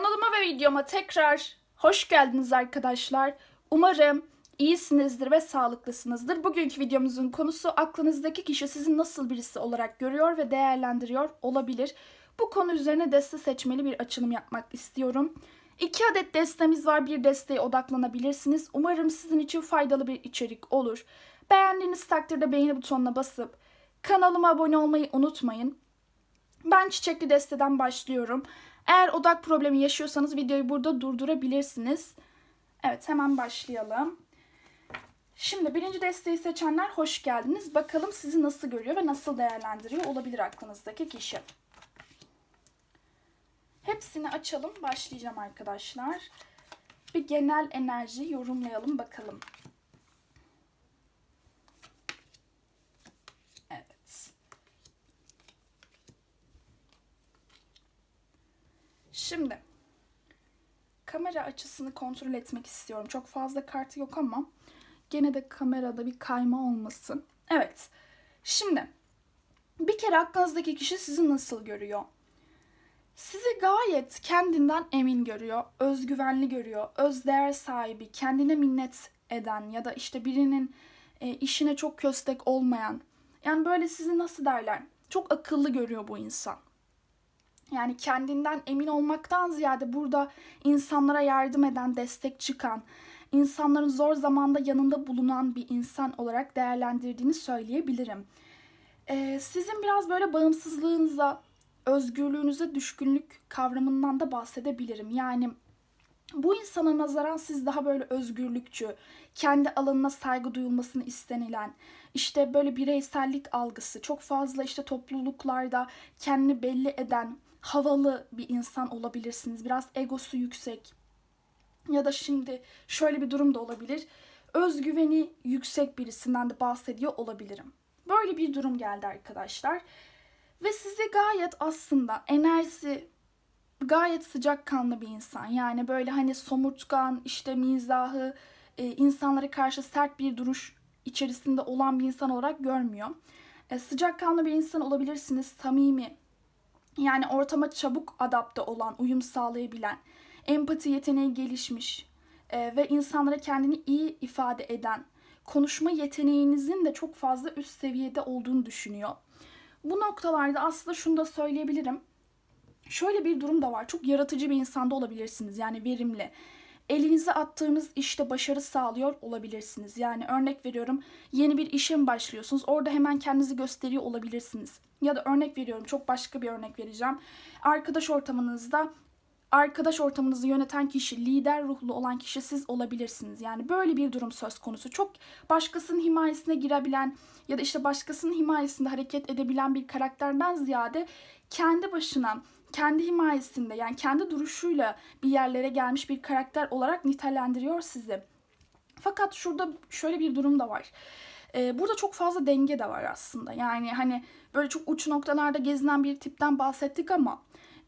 Kanalıma ve videoma tekrar hoş geldiniz arkadaşlar. Umarım iyisinizdir ve sağlıklısınızdır. Bugünkü videomuzun konusu aklınızdaki kişi sizi nasıl birisi olarak görüyor ve değerlendiriyor olabilir. Bu konu üzerine deste seçmeli bir açılım yapmak istiyorum. İki adet destemiz var. Bir desteğe odaklanabilirsiniz. Umarım sizin için faydalı bir içerik olur. Beğendiğiniz takdirde beğeni butonuna basıp kanalıma abone olmayı unutmayın. Ben çiçekli desteden başlıyorum. Eğer odak problemi yaşıyorsanız videoyu burada durdurabilirsiniz. Evet hemen başlayalım. Şimdi birinci desteği seçenler hoş geldiniz. Bakalım sizi nasıl görüyor ve nasıl değerlendiriyor olabilir aklınızdaki kişi. Hepsini açalım. Başlayacağım arkadaşlar. Bir genel enerji yorumlayalım bakalım. Evet. Şimdi kamera açısını kontrol etmek istiyorum. Çok fazla kartı yok ama gene de kamerada bir kayma olmasın. Evet. Şimdi bir kere aklınızdaki kişi sizi nasıl görüyor? Sizi gayet kendinden emin görüyor, özgüvenli görüyor, özdeğer sahibi, kendine minnet eden ya da işte birinin e, işine çok köstek olmayan. Yani böyle sizi nasıl derler? Çok akıllı görüyor bu insan. Yani kendinden emin olmaktan ziyade burada insanlara yardım eden, destek çıkan, insanların zor zamanda yanında bulunan bir insan olarak değerlendirdiğini söyleyebilirim. Ee, sizin biraz böyle bağımsızlığınıza, özgürlüğünüze düşkünlük kavramından da bahsedebilirim. Yani bu insana nazaran siz daha böyle özgürlükçü, kendi alanına saygı duyulmasını istenilen, işte böyle bireysellik algısı, çok fazla işte topluluklarda kendini belli eden, havalı bir insan olabilirsiniz. Biraz egosu yüksek. Ya da şimdi şöyle bir durum da olabilir. Özgüveni yüksek birisinden de bahsediyor olabilirim. Böyle bir durum geldi arkadaşlar. Ve sizi gayet aslında enerjisi gayet sıcakkanlı bir insan. Yani böyle hani somurtkan, işte mizahı, e, insanlara karşı sert bir duruş içerisinde olan bir insan olarak görmüyor. E, sıcakkanlı bir insan olabilirsiniz, samimi. Yani ortama çabuk adapte olan, uyum sağlayabilen, empati yeteneği gelişmiş e, ve insanlara kendini iyi ifade eden, konuşma yeteneğinizin de çok fazla üst seviyede olduğunu düşünüyor. Bu noktalarda aslında şunu da söyleyebilirim. Şöyle bir durum da var. Çok yaratıcı bir insanda olabilirsiniz. Yani verimli. Elinize attığınız işte başarı sağlıyor olabilirsiniz. Yani örnek veriyorum yeni bir işe mi başlıyorsunuz? Orada hemen kendinizi gösteriyor olabilirsiniz. Ya da örnek veriyorum çok başka bir örnek vereceğim. Arkadaş ortamınızda arkadaş ortamınızı yöneten kişi, lider ruhlu olan kişi siz olabilirsiniz. Yani böyle bir durum söz konusu. Çok başkasının himayesine girebilen ya da işte başkasının himayesinde hareket edebilen bir karakterden ziyade kendi başına kendi himayesinde yani kendi duruşuyla bir yerlere gelmiş bir karakter olarak nitelendiriyor sizi. Fakat şurada şöyle bir durum da var. Ee, burada çok fazla denge de var aslında. Yani hani böyle çok uç noktalarda gezinen bir tipten bahsettik ama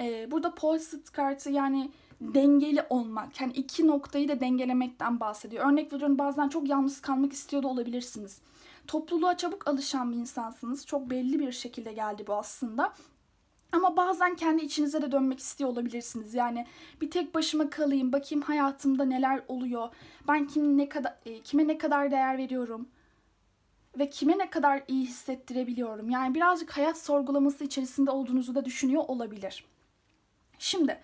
e, burada Poised kartı yani dengeli olmak. Yani iki noktayı da dengelemekten bahsediyor. Örnek veriyorum bazen çok yalnız kalmak istiyor da olabilirsiniz. Topluluğa çabuk alışan bir insansınız. Çok belli bir şekilde geldi bu aslında. Ama bazen kendi içinize de dönmek istiyor olabilirsiniz. Yani bir tek başıma kalayım, bakayım hayatımda neler oluyor. Ben kim ne kadar e, kime ne kadar değer veriyorum ve kime ne kadar iyi hissettirebiliyorum. Yani birazcık hayat sorgulaması içerisinde olduğunuzu da düşünüyor olabilir. Şimdi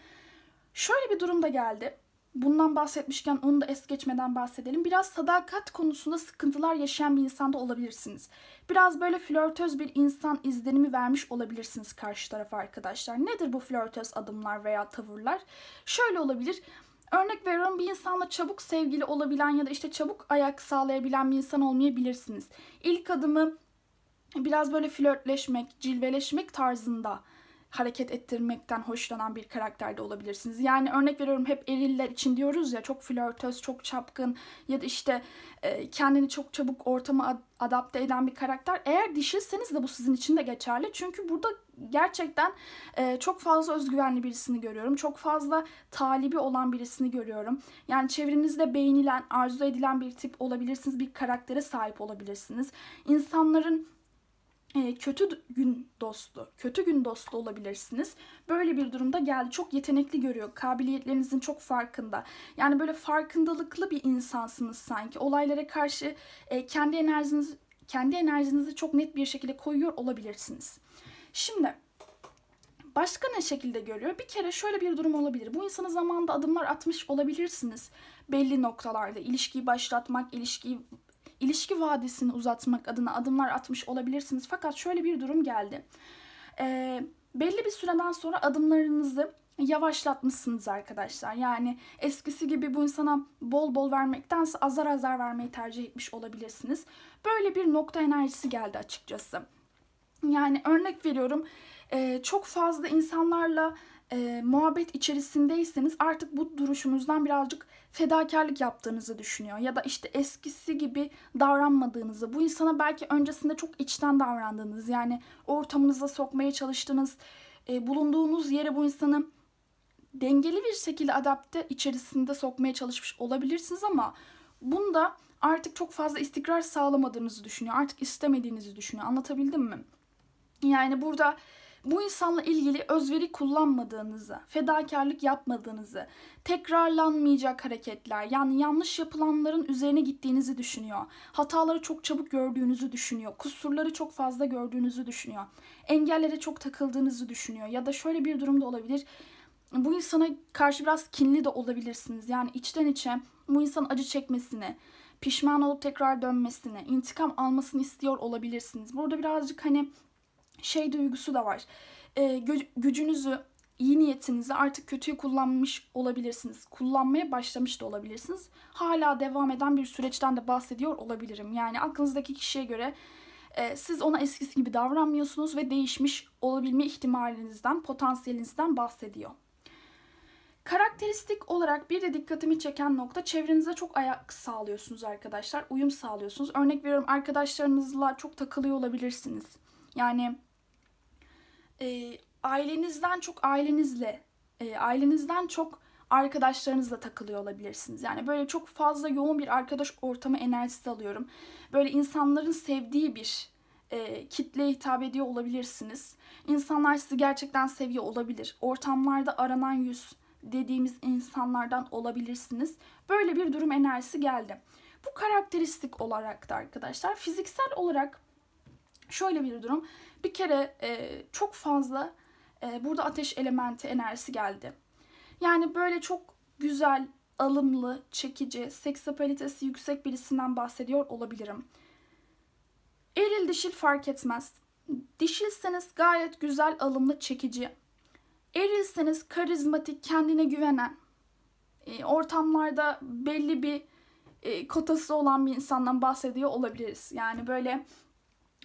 şöyle bir durum da geldi. Bundan bahsetmişken onu da es geçmeden bahsedelim. Biraz sadakat konusunda sıkıntılar yaşayan bir insanda olabilirsiniz. Biraz böyle flörtöz bir insan izlenimi vermiş olabilirsiniz karşı tarafa arkadaşlar. Nedir bu flörtöz adımlar veya tavırlar? Şöyle olabilir. Örnek veriyorum bir insanla çabuk sevgili olabilen ya da işte çabuk ayak sağlayabilen bir insan olmayabilirsiniz. İlk adımı biraz böyle flörtleşmek, cilveleşmek tarzında hareket ettirmekten hoşlanan bir karakterde olabilirsiniz. Yani örnek veriyorum hep eriller için diyoruz ya çok flörtöz, çok çapkın ya da işte e, kendini çok çabuk ortama ad- adapte eden bir karakter. Eğer dişilseniz de bu sizin için de geçerli. Çünkü burada gerçekten e, çok fazla özgüvenli birisini görüyorum. Çok fazla talibi olan birisini görüyorum. Yani çevrenizde beğenilen, arzu edilen bir tip olabilirsiniz. Bir karaktere sahip olabilirsiniz. İnsanların kötü gün dostu, kötü gün dostu olabilirsiniz. Böyle bir durumda geldi. Çok yetenekli görüyor. Kabiliyetlerinizin çok farkında. Yani böyle farkındalıklı bir insansınız sanki. Olaylara karşı e, kendi enerjinizi kendi enerjinizi çok net bir şekilde koyuyor olabilirsiniz. Şimdi başka ne şekilde görüyor? Bir kere şöyle bir durum olabilir. Bu insana zamanında adımlar atmış olabilirsiniz. Belli noktalarda ilişkiyi başlatmak, ilişkiyi ilişki vadisini uzatmak adına adımlar atmış olabilirsiniz. Fakat şöyle bir durum geldi. Ee, belli bir süreden sonra adımlarınızı yavaşlatmışsınız arkadaşlar. Yani eskisi gibi bu insana bol bol vermektense azar azar vermeyi tercih etmiş olabilirsiniz. Böyle bir nokta enerjisi geldi açıkçası. Yani örnek veriyorum e, çok fazla insanlarla e, muhabbet içerisindeyseniz artık bu duruşunuzdan birazcık fedakarlık yaptığınızı düşünüyor. Ya da işte eskisi gibi davranmadığınızı, bu insana belki öncesinde çok içten davrandığınız, yani ortamınıza sokmaya çalıştığınız, e, bulunduğunuz yere bu insanı dengeli bir şekilde adapte içerisinde sokmaya çalışmış olabilirsiniz ama bunda artık çok fazla istikrar sağlamadığınızı düşünüyor. Artık istemediğinizi düşünüyor. Anlatabildim mi? Yani burada bu insanla ilgili özveri kullanmadığınızı, fedakarlık yapmadığınızı, tekrarlanmayacak hareketler, yani yanlış yapılanların üzerine gittiğinizi düşünüyor. Hataları çok çabuk gördüğünüzü düşünüyor. Kusurları çok fazla gördüğünüzü düşünüyor. Engellere çok takıldığınızı düşünüyor. Ya da şöyle bir durumda olabilir. Bu insana karşı biraz kinli de olabilirsiniz. Yani içten içe bu insan acı çekmesini, pişman olup tekrar dönmesini, intikam almasını istiyor olabilirsiniz. Burada birazcık hani şey duygusu da var. E, gücünüzü, iyi niyetinizi artık kötüye kullanmış olabilirsiniz. Kullanmaya başlamış da olabilirsiniz. Hala devam eden bir süreçten de bahsediyor olabilirim. Yani aklınızdaki kişiye göre e, siz ona eskisi gibi davranmıyorsunuz ve değişmiş olabilme ihtimalinizden, potansiyelinizden bahsediyor. Karakteristik olarak bir de dikkatimi çeken nokta çevrenize çok ayak sağlıyorsunuz arkadaşlar. Uyum sağlıyorsunuz. Örnek veriyorum arkadaşlarınızla çok takılıyor olabilirsiniz. Yani e, ailenizden çok ailenizle, e, ailenizden çok arkadaşlarınızla takılıyor olabilirsiniz. Yani böyle çok fazla yoğun bir arkadaş ortamı enerjisi alıyorum. Böyle insanların sevdiği bir e, kitleye hitap ediyor olabilirsiniz. İnsanlar sizi gerçekten seviyor olabilir. Ortamlarda aranan yüz dediğimiz insanlardan olabilirsiniz. Böyle bir durum enerjisi geldi. Bu karakteristik olarak da arkadaşlar fiziksel olarak şöyle bir durum. Bir kere e, çok fazla e, burada ateş elementi enerjisi geldi. Yani böyle çok güzel, alımlı, çekici, seksapalitesi yüksek birisinden bahsediyor olabilirim. Eril dişil fark etmez. Dişilseniz gayet güzel, alımlı, çekici. Erilseniz karizmatik, kendine güvenen, e, ortamlarda belli bir e, kotası olan bir insandan bahsediyor olabiliriz. Yani böyle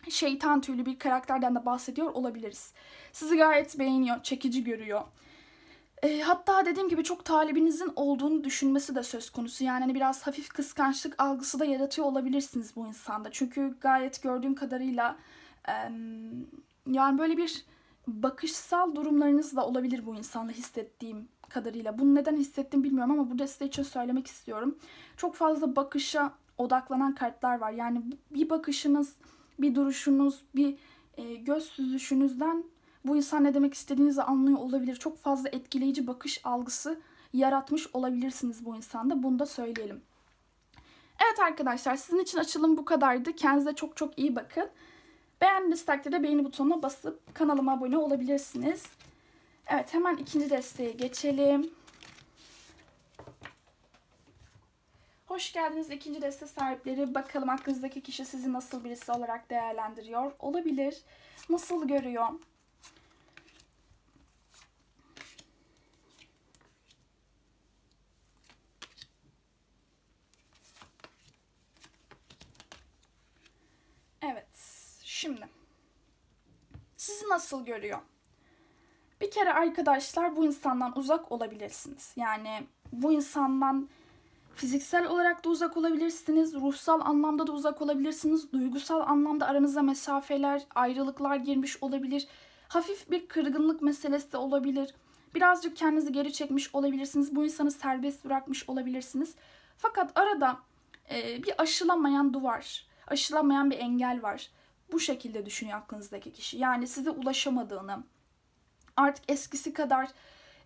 şeytan tüylü bir karakterden de bahsediyor olabiliriz. Sizi gayet beğeniyor, çekici görüyor. E, hatta dediğim gibi çok talibinizin olduğunu düşünmesi de söz konusu. Yani hani biraz hafif kıskançlık algısı da yaratıyor olabilirsiniz bu insanda. Çünkü gayet gördüğüm kadarıyla e, yani böyle bir bakışsal durumlarınız da olabilir bu insanla hissettiğim kadarıyla. Bunu neden hissettim bilmiyorum ama burada size için söylemek istiyorum. Çok fazla bakışa odaklanan kartlar var. Yani bir bakışınız bir duruşunuz, bir e, göz süzüşünüzden bu insan ne demek istediğinizi anlıyor olabilir. Çok fazla etkileyici bakış algısı yaratmış olabilirsiniz bu insanda. Bunu da söyleyelim. Evet arkadaşlar sizin için açılım bu kadardı. Kendinize çok çok iyi bakın. Beğendiğiniz takdirde beğeni butonuna basıp kanalıma abone olabilirsiniz. Evet hemen ikinci desteğe geçelim. Hoş geldiniz ikinci deste sahipleri. Bakalım aklınızdaki kişi sizi nasıl birisi olarak değerlendiriyor olabilir. Nasıl görüyor? Evet, şimdi sizi nasıl görüyor? Bir kere arkadaşlar bu insandan uzak olabilirsiniz. Yani bu insandan Fiziksel olarak da uzak olabilirsiniz, ruhsal anlamda da uzak olabilirsiniz, duygusal anlamda aranıza mesafeler, ayrılıklar girmiş olabilir. Hafif bir kırgınlık meselesi de olabilir. Birazcık kendinizi geri çekmiş olabilirsiniz. Bu insanı serbest bırakmış olabilirsiniz. Fakat arada e, bir aşılamayan duvar, aşılamayan bir engel var. Bu şekilde düşünüyor aklınızdaki kişi. Yani size ulaşamadığını, artık eskisi kadar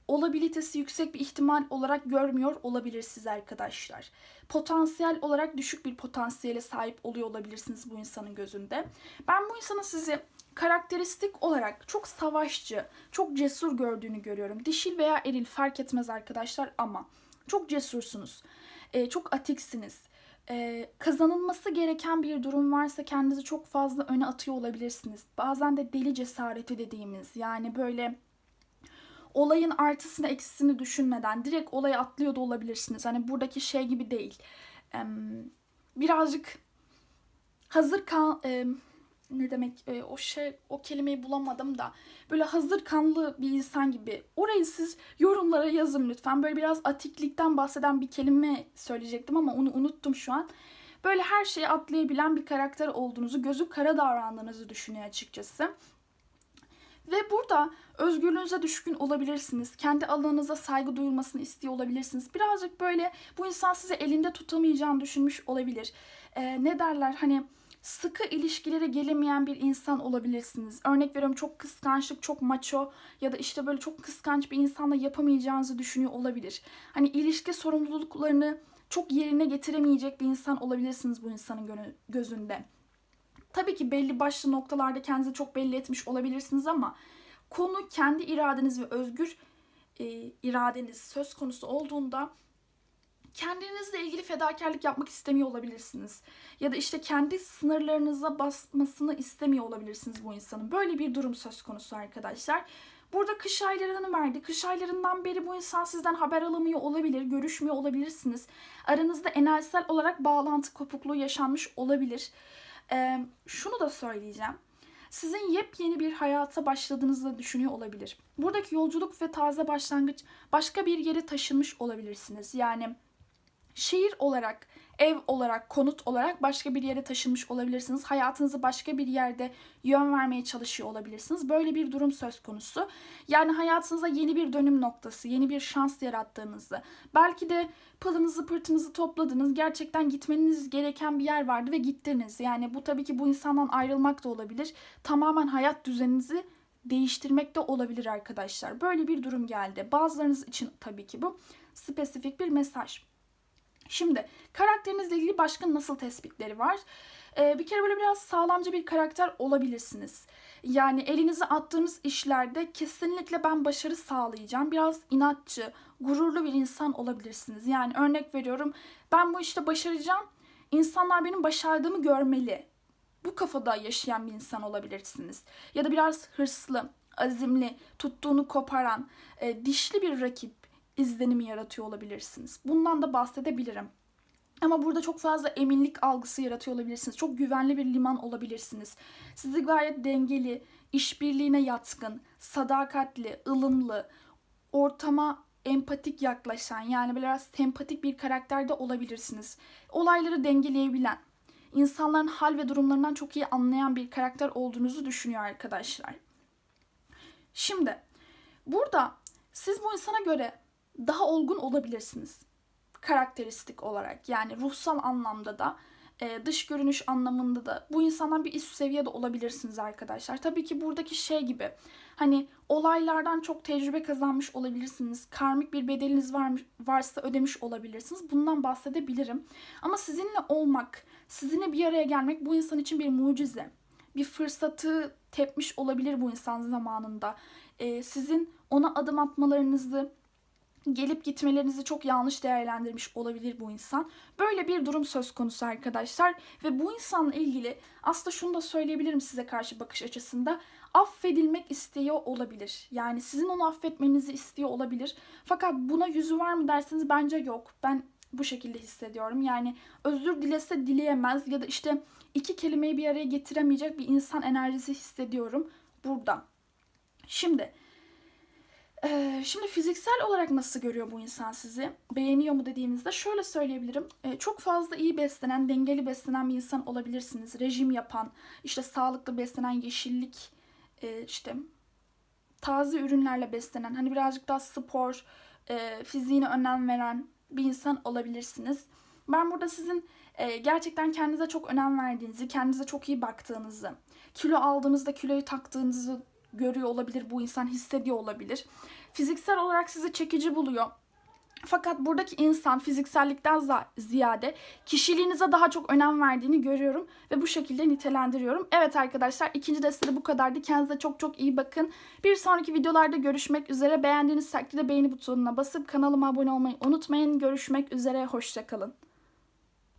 olabilitesi yüksek bir ihtimal olarak görmüyor olabilirsiniz arkadaşlar. Potansiyel olarak düşük bir potansiyele sahip oluyor olabilirsiniz bu insanın gözünde. Ben bu insanın sizi karakteristik olarak çok savaşçı, çok cesur gördüğünü görüyorum. Dişil veya eril fark etmez arkadaşlar ama çok cesursunuz. Ee, çok atiksiniz. Ee, kazanılması gereken bir durum varsa kendinizi çok fazla öne atıyor olabilirsiniz. Bazen de deli cesareti dediğimiz yani böyle olayın artısını eksisini düşünmeden direkt olaya atlıyor da olabilirsiniz. Hani buradaki şey gibi değil. Birazcık hazır kal e, ne demek e, o şey o kelimeyi bulamadım da böyle hazır kanlı bir insan gibi. Orayı siz yorumlara yazın lütfen. Böyle biraz atiklikten bahseden bir kelime söyleyecektim ama onu unuttum şu an. Böyle her şeyi atlayabilen bir karakter olduğunuzu, gözü kara davrandığınızı düşünüyor açıkçası. Ve burada özgürlüğünüze düşkün olabilirsiniz. Kendi alanınıza saygı duyulmasını istiyor olabilirsiniz. Birazcık böyle bu insan sizi elinde tutamayacağını düşünmüş olabilir. Ee, ne derler hani sıkı ilişkilere gelemeyen bir insan olabilirsiniz. Örnek veriyorum çok kıskançlık, çok maço ya da işte böyle çok kıskanç bir insanla yapamayacağınızı düşünüyor olabilir. Hani ilişki sorumluluklarını çok yerine getiremeyecek bir insan olabilirsiniz bu insanın gözünde. Tabii ki belli başlı noktalarda kendinizi çok belli etmiş olabilirsiniz ama konu kendi iradeniz ve özgür e, iradeniz söz konusu olduğunda kendinizle ilgili fedakarlık yapmak istemiyor olabilirsiniz. Ya da işte kendi sınırlarınıza basmasını istemiyor olabilirsiniz bu insanın. Böyle bir durum söz konusu arkadaşlar. Burada kış aylarını verdi. Kış aylarından beri bu insan sizden haber alamıyor olabilir, görüşmüyor olabilirsiniz. Aranızda enerjisel olarak bağlantı kopukluğu yaşanmış olabilir. Ee, şunu da söyleyeceğim. Sizin yepyeni bir hayata başladığınızı düşünüyor olabilir. Buradaki yolculuk ve taze başlangıç başka bir yere taşınmış olabilirsiniz. Yani şehir olarak, ev olarak, konut olarak başka bir yere taşınmış olabilirsiniz. Hayatınızı başka bir yerde yön vermeye çalışıyor olabilirsiniz. Böyle bir durum söz konusu. Yani hayatınıza yeni bir dönüm noktası, yeni bir şans yarattığınızı, belki de pılınızı pırtınızı topladınız. Gerçekten gitmeniz gereken bir yer vardı ve gittiniz. Yani bu tabii ki bu insandan ayrılmak da olabilir. Tamamen hayat düzeninizi değiştirmek de olabilir arkadaşlar. Böyle bir durum geldi. Bazılarınız için tabii ki bu spesifik bir mesaj. Şimdi karakterinizle ilgili başka nasıl tespitleri var? Ee, bir kere böyle biraz sağlamcı bir karakter olabilirsiniz. Yani elinize attığınız işlerde kesinlikle ben başarı sağlayacağım. Biraz inatçı, gururlu bir insan olabilirsiniz. Yani örnek veriyorum ben bu işte başaracağım. İnsanlar benim başardığımı görmeli. Bu kafada yaşayan bir insan olabilirsiniz. Ya da biraz hırslı, azimli, tuttuğunu koparan, e, dişli bir rakip izlenimi yaratıyor olabilirsiniz. Bundan da bahsedebilirim. Ama burada çok fazla eminlik algısı yaratıyor olabilirsiniz. Çok güvenli bir liman olabilirsiniz. Sizi gayet dengeli, işbirliğine yatkın, sadakatli, ılımlı, ortama empatik yaklaşan yani biraz sempatik bir karakterde olabilirsiniz. Olayları dengeleyebilen, insanların hal ve durumlarından çok iyi anlayan bir karakter olduğunuzu düşünüyor arkadaşlar. Şimdi burada siz bu insana göre daha olgun olabilirsiniz. Karakteristik olarak yani ruhsal anlamda da e, dış görünüş anlamında da bu insandan bir üst seviyede olabilirsiniz arkadaşlar. Tabii ki buradaki şey gibi hani olaylardan çok tecrübe kazanmış olabilirsiniz. Karmik bir bedeliniz var, varsa ödemiş olabilirsiniz. Bundan bahsedebilirim. Ama sizinle olmak, sizinle bir araya gelmek bu insan için bir mucize. Bir fırsatı tepmiş olabilir bu insan zamanında. Ee, sizin ona adım atmalarınızı, gelip gitmelerinizi çok yanlış değerlendirmiş olabilir bu insan. Böyle bir durum söz konusu arkadaşlar ve bu insanla ilgili aslında şunu da söyleyebilirim size karşı bakış açısında. Affedilmek istiyor olabilir. Yani sizin onu affetmenizi istiyor olabilir. Fakat buna yüzü var mı derseniz bence yok. Ben bu şekilde hissediyorum. Yani özür dilese dileyemez ya da işte iki kelimeyi bir araya getiremeyecek bir insan enerjisi hissediyorum burada. Şimdi şimdi fiziksel olarak nasıl görüyor bu insan sizi? Beğeniyor mu dediğimizde şöyle söyleyebilirim. Çok fazla iyi beslenen, dengeli beslenen bir insan olabilirsiniz. Rejim yapan, işte sağlıklı beslenen, yeşillik, işte taze ürünlerle beslenen, hani birazcık daha spor, e, fiziğine önem veren bir insan olabilirsiniz. Ben burada sizin gerçekten kendinize çok önem verdiğinizi, kendinize çok iyi baktığınızı, kilo aldığınızda kiloyu taktığınızı görüyor olabilir bu insan, hissediyor olabilir. Fiziksel olarak sizi çekici buluyor. Fakat buradaki insan fiziksellikten ziyade kişiliğinize daha çok önem verdiğini görüyorum ve bu şekilde nitelendiriyorum. Evet arkadaşlar ikinci destede bu kadardı. Kendinize çok çok iyi bakın. Bir sonraki videolarda görüşmek üzere. Beğendiğiniz takdirde beğeni butonuna basıp kanalıma abone olmayı unutmayın. Görüşmek üzere. Hoşçakalın.